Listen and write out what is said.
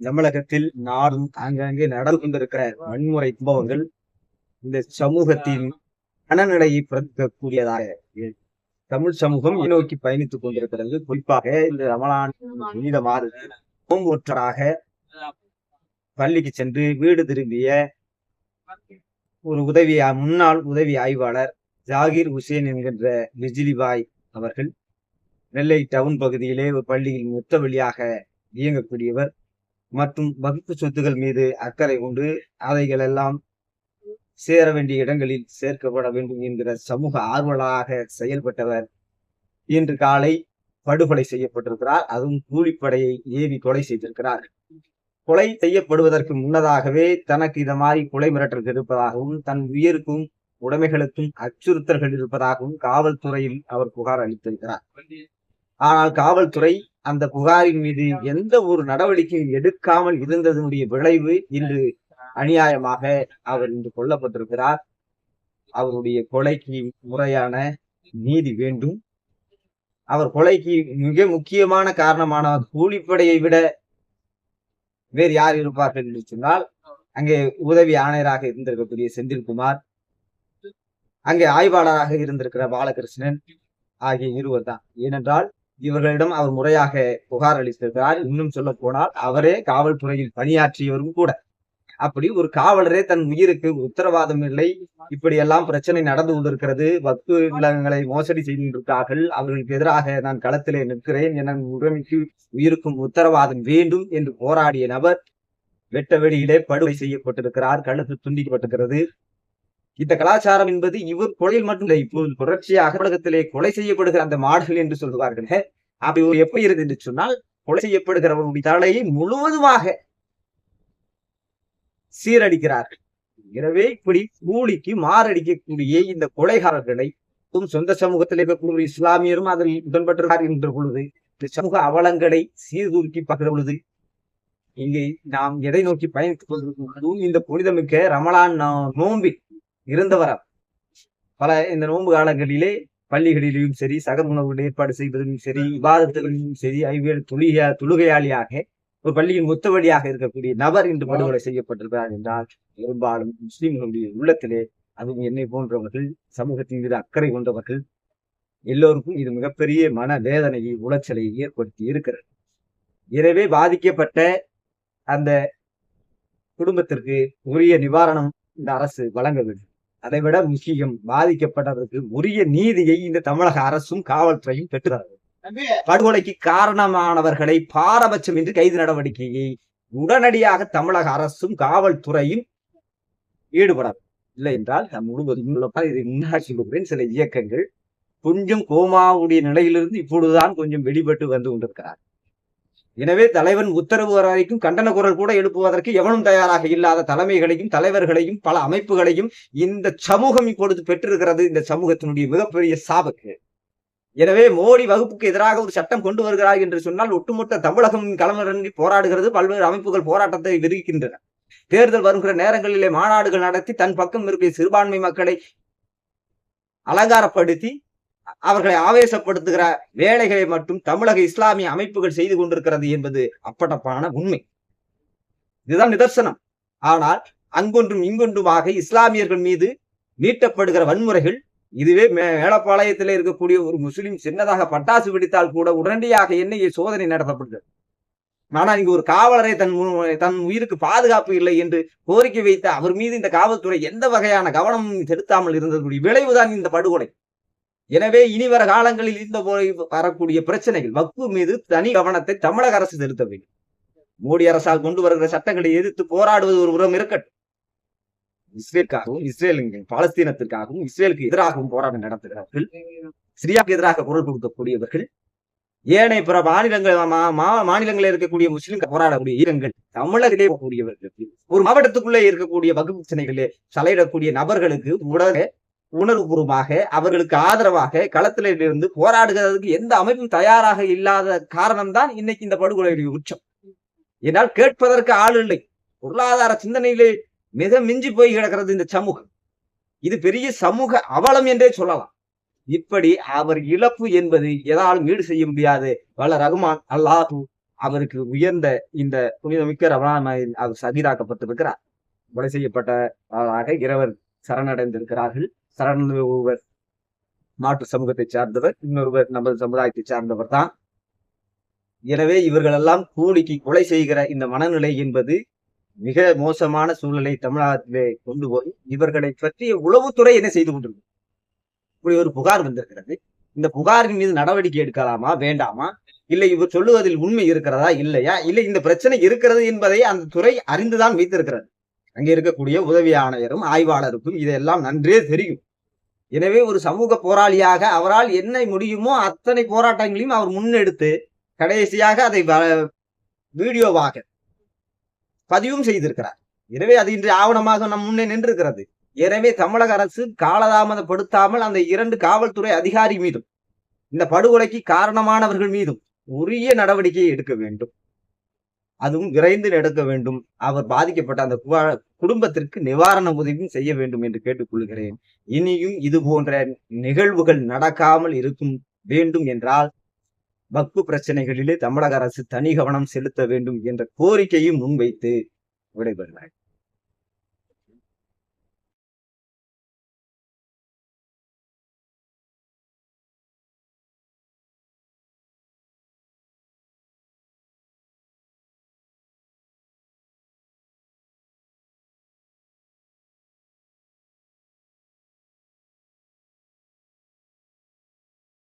தமிழகத்தில் நாடும் ஆங்காங்கே நடந்து கொண்டிருக்கிற வன்முறை சம்பவங்கள் இந்த சமூகத்தின் மனநிலையை பிரதிக்கக்கூடியதாக தமிழ் சமூகம் நோக்கி பயணித்துக் கொண்டிருக்கிறது. குறிப்பாக இந்த ரமலான் புனித மாதத்தில் பள்ளிக்கு சென்று வீடு திரும்பிய ஒரு உதவி முன்னாள் உதவி ஆய்வாளர் ஜாகிர் ஹுசேன் என்கின்ற விஜிலிபாய் அவர்கள் நெல்லை டவுன் பகுதியிலே ஒரு பள்ளியில் மொத்த வழியாக இயங்கக்கூடியவர் மற்றும் வகுப்பு சொத்துகள் மீது அக்கறை கொண்டு அவைகள் எல்லாம் சேர வேண்டிய இடங்களில் சேர்க்கப்பட வேண்டும் என்கிற சமூக ஆர்வலாக செயல்பட்டவர் இன்று காலை படுகொலை செய்யப்பட்டிருக்கிறார். அதுவும் கூலிப்படையை ஏவி கொலை செய்திருக்கிறார். கொலை செய்யப்படுவதற்கு முன்னதாகவே தனக்கு இந்த மாதிரி கொலை மிரட்டல் இருப்பதாகவும் தன் உயிருக்கும் உடைமைகளுக்கும் அச்சுறுத்தல்கள் இருப்பதாகவும் காவல்துறையில் அவர் புகார் அளித்திருக்கிறார். ஆனால் காவல்துறை அந்த புகாரின் மீது எந்த ஒரு நடவடிக்கையும் எடுக்காமல் இருந்ததனுடைய விளைவு இன்று அநியாயமாக அவர் இன்று கொல்லப்பட்டிருக்கிறார். அவருடைய கொலைக்கு முறையான நீதி வேண்டும். அவர் கொலைக்கு மிக முக்கியமான காரணமான கூலிப்படையை விட வேறு யார் இருப்பார்கள் என்று சொன்னால் அங்கே உதவி ஆணையராக இருந்திருக்கக்கூடிய செந்தில்குமார் அங்கே ஆய்வாளராக இருந்திருக்கிற பாலகிருஷ்ணன் ஆகிய இருவர் தான் ஏனென்றால் இவர்களிடம் அவர் முறையாக புகார் அளித்திருக்கிறார். இன்னும் சொல்ல போனால் அவரே காவல்துறையில் பணியாற்றியவரும் கூட. அப்படி ஒரு காவலரே தன் உயிருக்கு உத்தரவாதம் இல்லை. இப்படி எல்லாம் பிரச்சனை நடந்து கொண்டிருக்கிறது. வக்கு விலங்குகளை மோசடி செய்து செய்திருக்கிறார்கள் அவர்களுக்கு எதிராக நான் களத்திலே நிற்கிறேன். என உடமைக்கு உயிருக்கும் உத்தரவாதம் வேண்டும் என்று போராடிய நபர் வெட்ட வெளியிலே படுகொலை செய்யப்பட்டிருக்கிறார். கழுத்து துண்டிக்கப்பட்டிருக்கிறது. இந்த கலாச்சாரம் என்பது இவர் கொலையில் மட்டும் இப்போது தொடர்ச்சியாக தமிழகத்திலே கொலை செய்யப்படுகிற அந்த மாடுகள் என்று சொல்லுவார்கள். அப்படி ஒரு எப்படி இருக்கு என்று சொன்னால் கொலை செய்யப்படுகிறவருடைய தலையை முழுவதுமாக சீரடிக்கிறார்கள். எனவே இப்படி கூலிக்கு மாரடிக்கக்கூடிய இந்த கொலைகாரர்களை சொந்த சமூகத்தில் இருக்கக்கூடிய இஸ்லாமியரும் அதில் உடன்பட்டிருக்கார் என்ற பொழுது இந்த சமூக அவலங்களை சீர்தூக்கி பார்க்கிற பொழுது இங்கே நாம் எதை நோக்கி பயணித்துக் கொண்டிருக்கும் இந்த புனிதமிக்க ரமலான் நோம்பில் இருந்தவரா? பல இந்த நோன்பு காலங்களிலே பள்ளிகளிலும் சரி சக உணவுகள் ஏற்பாடு செய்வதிலும் சரி விவாதத்திலும் சரி ஐவேறு தொழுகையா தொழுகையாளியாக ஒரு பள்ளியின் முத்தவழியாக இருக்கக்கூடிய நபர் இன்று படுகொலை செய்யப்பட்டிருக்கிறார் என்றால் பெரும்பாலும் முஸ்லிம்களுடைய உள்ளத்திலே அதுவும் என்னை போன்றவர்கள் சமூகத்தின் மீது அக்கறை கொண்டவர்கள் எல்லோருக்கும் இது மிகப்பெரிய மன வேதனையை உளைச்சலை ஏற்படுத்தி இருக்கிறது. எனவே பாதிக்கப்பட்ட அந்த குடும்பத்திற்கு உரிய நிவாரணம் இந்த அரசு வழங்க வேண்டும். அதைவிட முக்கியம் பாதிக்கப்பட்டதற்கு உரிய நீதியை இந்த தமிழக அரசும் காவல்துறையும் பெற்றுத்தர படுகொலைக்கு காரணமானவர்களை பாரபட்சமின்றி கைது நடவடிக்கையை உடனடியாக தமிழக அரசும் காவல்துறையும் ஈடுபட இல்லை என்றால் நம் முழுவதும் இதை முன்னாடி சொல்லுகிறேன். சில இயக்கங்கள் கொஞ்சம் கோமாவுடைய நிலையிலிருந்து இப்பொழுதுதான் கொஞ்சம் வெளிப்பட்டு வந்து கொண்டிருக்கிறார் எனவே தலைவன் உத்தரவு வரைக்கும் கண்டன குரல் கூட எழுப்புவதற்கு எவனும் தயாராக இல்லாத தலைமைகளையும் தலைவர்களையும் பல அமைப்புகளையும் இந்த சமூகம் இப்பொழுது பெற்றிருக்கிறது. இந்த சமூகத்தினுடைய மிகப்பெரிய சாபக்கு. எனவே மோடி வகுப்புக்கு எதிராக ஒரு சட்டம் கொண்டு வருகிறார் என்று சொன்னால் ஒட்டுமொத்த தமிழகம் களமிறங்கி போராடுகிறது. பல்வேறு அமைப்புகள் போராட்டத்தை விரிக்கின்றன தேர்தல் வருகிற நேரங்களிலே மாநாடுகள் நடத்தி தன் பக்கம் இருக்கிற சிறுபான்மை மக்களை அலங்காரப்படுத்தி அவர்களை ஆவேசப்படுத்துகிற வேலைகளை மட்டும் தமிழக இஸ்லாமிய அமைப்புகள் செய்து கொண்டிருக்கிறது என்பது அப்பட்டப்பான உண்மை. இதுதான் நிதர்சனம். ஆனால் அங்கொன்றும் இங்கொன்றுமாக இஸ்லாமியர்கள் மீது நீட்டப்படுகிற வன்முறைகள் இதுவே மேலப்பாளையத்தில் இருக்கக்கூடிய ஒரு முஸ்லிம் சின்னதாக பட்டாசு வெடித்தால் கூட உடனடியாக எண்ணெயை சோதனை நடத்தப்படுகிறது. ஆனால் இங்கு ஒரு காவலரை தன் தன் உயிருக்கு பாதுகாப்பு இல்லை என்று கோரிக்கை வைத்த அவர் மீது இந்த காவல்துறை எந்த வகையான கவனமும் செலுத்தாமல் இருந்ததுடைய விளைவுதான் இந்த படுகொலை. எனவே இனி வர காலங்களில் இந்த வரக்கூடிய பிரச்சனைகள் வக்பு மீது தனி கவனத்தை தமிழக அரசு செலுத்த வேண்டும். மோடி அரசால் கொண்டு வருகிற சட்டங்களை எதிர்த்து போராடுவது ஒரு உரம் இருக்கட்டும். இஸ்ரேலுக்காகவும் இஸ்ரேல் பாலஸ்தீனத்திற்காகவும் இஸ்ரேலுக்கு எதிராகவும் போராட்டம் நடத்துகிறார்கள். சிரியாவுக்கு எதிராக குரல் கொடுக்கக்கூடியவர்கள் ஏனைய பிற மாநிலங்கள் மாநிலங்களில் இருக்கக்கூடிய முஸ்லிம் போராடக்கூடிய ஈரங்கள் தமிழர்களே கூடியவர்களுக்கு ஒரு மாவட்டத்துக்குள்ளே இருக்கக்கூடிய வகுப்பு பிரச்சனைகளே தலையிடக்கூடிய நபர்களுக்கு உடனே உணர்வுபூர்வமாக அவர்களுக்கு ஆதரவாக களத்தில இருந்து போராடுகிறதுக்கு எந்த அமைப்பும் தயாராக இல்லாத காரணம்தான் இன்னைக்கு இந்த படுகொலையுடைய உச்சம் என்னால் கேட்பதற்கு ஆள் இல்லை. பொருளாதார சிந்தனையிலே மிக மிஞ்சி போய் கிடக்கிறது இந்த சமூகம். இது பெரிய சமூக அவலம் என்றே சொல்லலாம். இப்படி அவர் இழப்பு என்பது எதாலும் ஈடு செய்ய முடியாது. வல்ல ரகுமான் அல்லாஹு அவருக்கு உயர்ந்த இந்த புனிதமிக்க ரமணான் அவர் சகிதாக்கப்பட்டிருக்கிறார். கொலை செய்யப்பட்டவராக இரவர் சரணடைந்திருக்கிறார்கள். சரண் ஒருவர் மாற்று சமூகத்தை சார்ந்தவர் இன்னொருவர் நமது சமுதாயத்தை சார்ந்தவர் தான். எனவே இவர்களெல்லாம் கூலிக்கு கொலை செய்கிற இந்த மனநிலை என்பது மிக மோசமான சூழ்நிலை தமிழகத்திலே கொண்டு போய் இவர்களை பற்றிய உளவுத்துறை என்ன செய்து கொண்டிருக்கு இப்படி ஒரு புகார் வந்திருக்கிறது. இந்த புகாரின் மீது நடவடிக்கை எடுக்கலாமா வேண்டாமா? இல்லை இவர் சொல்லுவதில் உண்மை இருக்கிறதா இல்லையா? இல்லை இந்த பிரச்சனை இருக்கிறது என்பதை அந்த துறை அறிந்துதான் வைத்திருக்கிறது. அங்கே இருக்கக்கூடிய உதவி ஆணையரும் ஆய்வாளருக்கும் இதெல்லாம் நன்றே தெரியும். எனவே ஒரு சமூக போராளியாக அவரால் என்ன முடியுமோ அத்தனை போராட்டங்களையும் அவர் முன்னெடுத்து கடைசியாக அதை வ- வீடியோவாக பதிவும் செய்திருக்கிறார். எனவே அது இன்று ஆவணமாக நம் முன்னே நின்றிருக்கிறது. எனவே தமிழக அரசு காலதாமதப்படுத்தாமல் அந்த இரண்டு காவல்துறை அதிகாரி மீதும் இந்த படுகொலைக்கு காரணமானவர்கள் மீதும் உரிய நடவடிக்கை எடுக்க வேண்டும். அதுவும் விரைந்து எடுக்க வேண்டும். அவர் பாதிக்கப்பட்ட அந்த குடும்பத்திற்கு நிவாரண உதவியும் செய்ய வேண்டும் என்று கேட்டுக்கொள்கிறேன். இனியும் இது போன்ற நிகழ்வுகள் நடக்காமல் இருக்கும் வேண்டும் என்றால் வக்பு பிரச்சனைகளிலே தமிழக அரசு தனி கவனம் செலுத்த வேண்டும் என்ற கோரிக்கையும் முன்வைத்து விடைபெறுகிறேன்